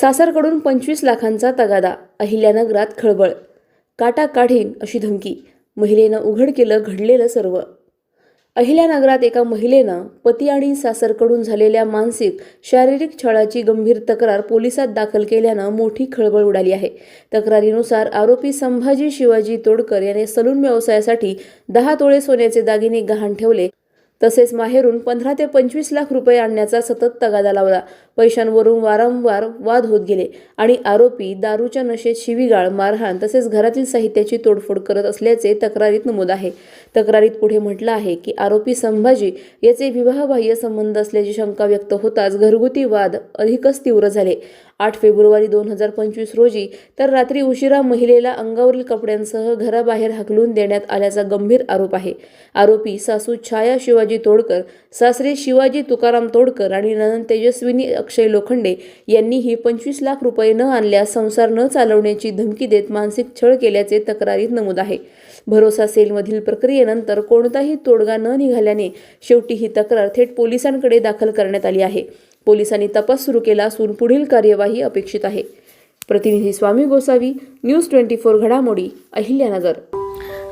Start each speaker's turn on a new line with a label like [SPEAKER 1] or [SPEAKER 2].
[SPEAKER 1] सासरकडून पंचवीस लाखांचा तगादा अहिल्यानगरात खळबळ काटा काढीन अशी धमकी महिलेनं उघड केलं घडलेलं सर्व. अहिल्यानगरात एका महिलेनं पती आणि सासरकडून झालेल्या मानसिक शारीरिक छळाची गंभीर तक्रार पोलिसात दाखल केल्यानं मोठी खळबळ उडाली आहे. तक्रारीनुसार आरोपी संभाजी शिवाजी तोडकर याने सलून व्यवसायासाठी दहा तोळे सोन्याचे दागिने गहाण ठेवले. तसेच माहेरून पंधरा ते पंचवीस लाख रुपये आणण्याचा सतत तगादा लावला. पैशांवरून वारंवार वाद होत गेले. आणि आरोपी दारूच्या नशेत शिवीगाळ मारहाण तसेच घरातील साहित्याची तोडफोड करत असल्याचे तक्रारीत नमूद आहे. तक्रारीत पुढे म्हटलं आहे की आरोपी संभाजी याचे विवाहबाह्य संबंध असल्याची शंका व्यक्त होताच घरगुती वाद अधिकच तीव्र झाले. आठ फेब्रुवारी दोन हजार पंचवीस रोजी तर रात्री उशिरा महिलेला अंगावरील कपड्यांसह घराबाहेर हाकलून देण्यात आल्याचा गंभीर आरोप आहे. आरोपी सासू छाया शिवाजी तोडकर सासरे शिवाजी तुकाराम तोडकर आणि ननंद तेजस्विनी अक्षय लोखंडे यांनीही पंचवीस लाख रुपये न आणल्यास संसार न चालवण्याची धमकी देत मानसिक छळ केल्याचे तक्रारीत नमूद आहे. भरोसा सेलमधील प्रक्रियेनंतर कोणताही तोडगा न निघाल्याने शेवटी ही तक्रार थेट पोलिसांकडे दाखल करण्यात आली आहे. पोलिसांनी तपास सुरू केला असून पुढील कार्यवाही अपेक्षित आहे. प्रतिनिधी Swami Gosavi news twenty four घडामोडी अहिल्यानगर.